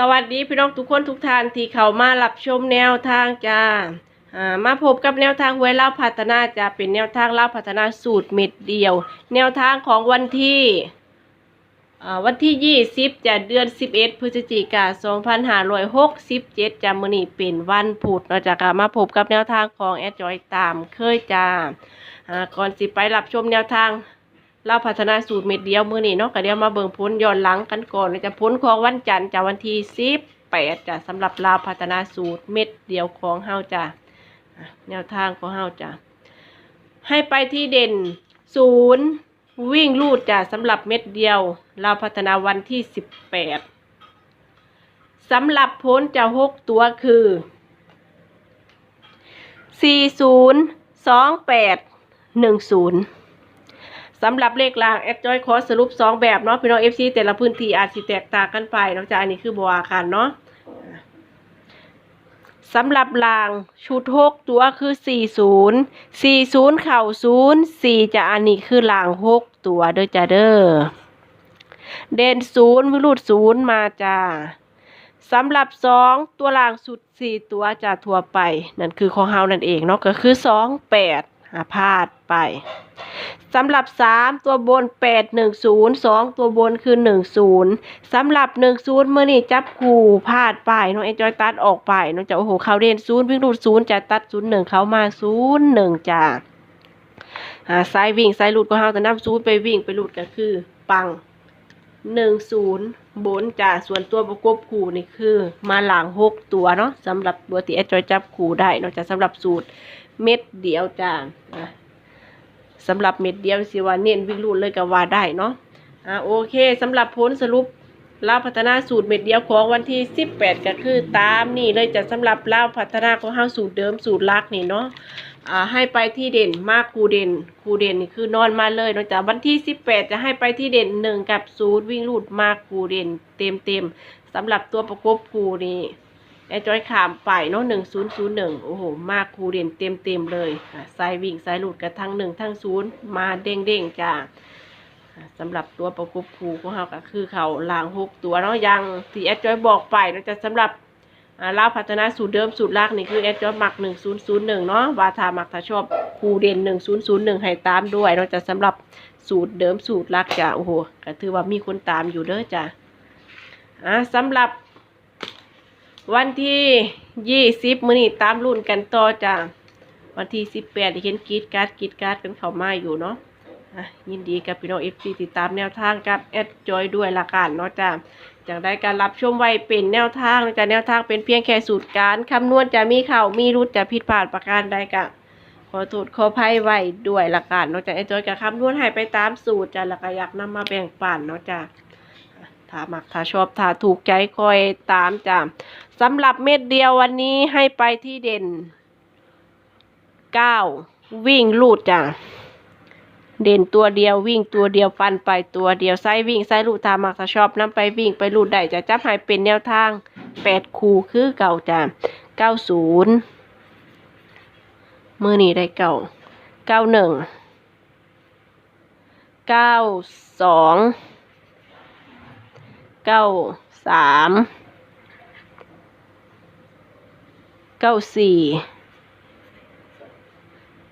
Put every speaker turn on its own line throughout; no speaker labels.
สวัสดีพี่น้องทุกคนทุกท่านที่เข้ามารับชมแนวทางจ้ามาพบกับแนวทางหวยเล่าพัฒนาจะเป็นแนวทางเล่าพัฒนาสูตรเม็ดเดียว แนวทางของวันที่วันที่20จะเดือน11พฤศจิกายน2567จะมื้อนีเป็นวันพุธเราจะกลับมาพบกับแนวทางของแอดจอยตามเคยจ้าก่อนสิไปรับชมแนวทาง เราพัฒนาสูตรเม็ดเดียวมือนี้เนาะก็เดี๋ยวมาเบิ่งผลย้อนหลังกันก่อนจะผลของวันจันทร์จากวันที่18จ้ะสำหรับเราพัฒนาสูตรเม็ดเดียวของเฮาจ้ะแนวทางของเฮาจ้ะให้ไปที่เด่นศูนย์วิ่งลูดจ้ะสำหรับเม็ดเดียว เราพัฒนาวันที่18สำหรับผลจะหกตัวคือ402810สองแปดหนึ่งศูนย์ สำหรับเลขรางแอดจอยขอสรุป 2 แบบเนาะพี่น้อง FC แต่ละพื้นที่อาจสิแตกต่างกันไปนาะจ้ะอันนี้คือบัวอาคารเนาะสำหรับรางชุดหกตัวคือ 40 40 เข่า0 4จะอันนี้คือรางหกตัวเด้อจ้าเด้อเด่นศูนย์วิรุดศูนย์มาจ้าสำหรับสองตัวรางสุดสี่ตัวจะทั่วไป นั่นคือของเฮานั่นเองเนาะก็คือสองแปด หาพาดไปสำหรับสามตัวบนแปดหนึ่งศูนย์สองตัวบนคือหนึ่งศูนย์สำหรับหนึ่งศูนย์เมื่อนี่จับคู่พลาดไปน้องเอ็นจอยตัดออกไปน้องจะโอ้โหเขาเด่นศูนย์วิ่งรูดศูนย์จะตัดศูนย์หนึ่งเขามาศูนย์หนึ่งจ้าอ่าสายวิ่งสายหลุดก็เฮาแต่น้ำศูนย์ไปวิ่งไปหลุดก็คือ ปังหนึ่งศูนย์บนจ้าส่วนตัวประกบคู่นี่คือ มาหลังหกตัวเนาะสำหรับตัวที่เอ็นจอยจับคู่ได้นอกจากสำหรับสูตร เม็ดเดียวจ้าสำหรับเม็ดเดียวสิว่าเน้นวิ่งรูดเลยก็ว่าได้เนาะอ่าโอเคสำหรับผลสรุปลาวพัฒนาสูตรเม็ดเดียวของวันที่ 18 ก็คือตามนี่เลยจะสำหรับลาวพัฒนาของเฮาสูตรเดิมสูตรลักนี่เนาะอ่าให้ไปที่เด่นมากครูเด่นครูเด่นนี่คือนอนมาเลยนาะจากวันที่ 18 จะให้ไปที่เด่น1กับศูนย์วิ่งรูดมากครูเด่นเต็มเต็มๆสำหรับตัวประกบครูนี่ ไอ้จอยขามไปเนาะหนึ่งศูนย์ศูนย์หนึ่งโอ้โห มากครูเด่นเต็มเต็มเลยสายวิ่งสายหลุดกับทั้งหนึ่งทั้งศูนย์มาเด้งเด้งๆจ้าอะสำหรับตัวประกบครูของเราก็คือเขาลางหกตัวเนาะยังที่แอดจอยบอกไปเนาะจะสำหรับอ่าลาวพัฒนาสูตรเดิมสูตรลากนี่คือแอดจอยหมักหนึ่งศูนย์ศูนย์หนึ่งเนาะวาทาหมักถ้าชอบครูเด่นหนึ่งศูนย์ศูนย์หนึ่งให้ตามด้วยเนาจะสำหรับสูตรเดิมสูตรลากจ้าโอ้โหก็ถือว่ามีคนตามอยู่เด้อจ้าอะสำหรับ วันที่ยี่สิบมื้อนี้ตามรุ่นกันต่อจ้าวันที่สิบแปดเห็นกีดการ์ดกีดการ์ดกันเข้ามาอยู่เนาะยินดีกับพี่น้องเอฟซีติดตามแนวทางกับแอดจอยด้วยละกันเนาะจ้าจากได้การรับชมไว้เป็นแนวทางนะจ้าแนวทางเป็นเพียงแค่สูตรการคำนวณจะมีเข่ามีรุดจะผิดพลาดประการใดกะขอโทษขอภัยไว้ด้วยละกันเนาะจ้าแอดจอยกับคำนวณให้ไปตามสูตรจ้าล้วก็อยากนำมาแบ่งปันเนาะจ้า ถ้ามักถ้าชอบถ้าถูกใจคอยตามจ้ะสำหรับเม็ดเดียววันนี้ให้ไปที่เด่นเก้าวิ่งลูดจ้ะเด่นตัวเดียววิ่งตัวเดียวฟันไปตัวเดียวไซวิ่งไซลูดถ้ามักถ้าชอบนํไปวิ่งไปลูดได้จะจับให้เป็นแนวทางแปดคูคือเก่าจ้ะเก้าศูนย์มือนี้ได้เก่าเก้าหนึ่งเก้าสอง เก้าสามเก้าสี่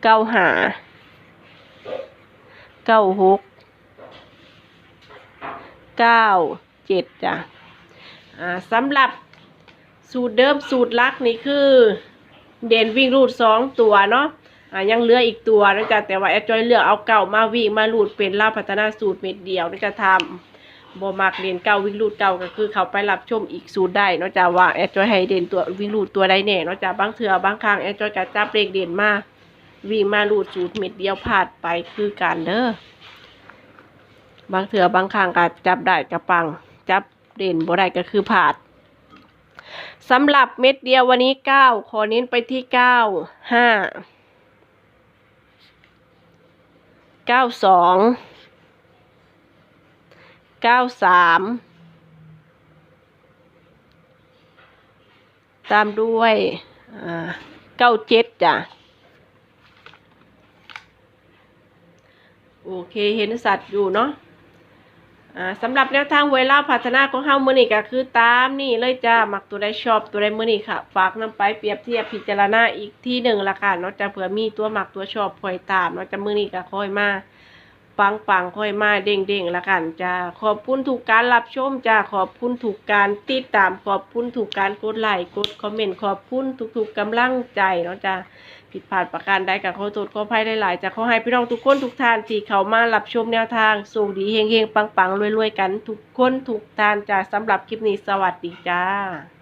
เก้าห้าเก้าหกเก้าเจ็ดจ้ะอ่าสำหรับสูตรเดิมสูตรลักนี่คือ เด่นวิ่งรูดสองตัวเนาะอ่ายังเหลืออีกตัวนะจ๊ะแต่ว่าแอดจอยเลือกเอาเก่ามาวิ่งมารูดเป็นล่าพัฒนาสูตรเม็ดเดียวนะจ๊ะทำ บ่มักเรียนเก่าวิ่งรูดเก่าก็คือเขาไปรับชมอีกสูตรได้เนาะจ้าว่าแอดจอยให้เด่นตัววิ่งรูดตัวใดแน่เนาะจ้าบางเถื่อบางครั้งแอดจอยก็จับเลขเด่นมาวิ่งมารูดสูตรเม็ดเดียวพลาดไปคือการเด้อบางเถื่อบางครั้งก็จับได้กระปัง จับเด่นบ่ได้ก็คือพลาดสำหรับเม็ดเดียววันนี้เก้าขอเน้นไปที่เก้าห้าเก้าสอง เก้าสามตามด้วยเก้าเจ็ดจ้ะ โอเคเห็นสัตว์อยู่เนาะสำหรับแนวทางเวลาพัฒนาของเฮามือนี้ก็คือตามนี่เลยจ้ามักตัวใดชอบตัวใดมือนี้ค่ะ ฝากนํไปเปรียบเทียบพิจารณาอีกที่หนึ่งละค่ะเนาะจะเผื่อมีตัวหมักตัวชอบคอยตามเนาะจะมือนี้ก็ค่อยมา ปังปังๆค่อยมาเด้งเด้งๆละกันจ้าขอบคุณทุกการรับชมจ้าขอบคุณทุกการติดตามขอบคุณทุกการกดไลค์กดคอมเมนต์ขอบคุณทุกๆกำลังใจเนาะจ้าผิดพลาดประการใดกับขอโทษขออภัยหลายๆจะขอให้พี่น้องทุกคนทุกท่านที่เข้ามารับชมแนวทางสูงดีเฮงๆปังๆรวยๆกัน ทุกคนทุกท่านจ้าสำหรับคลิปนี้สวัสดีจ้า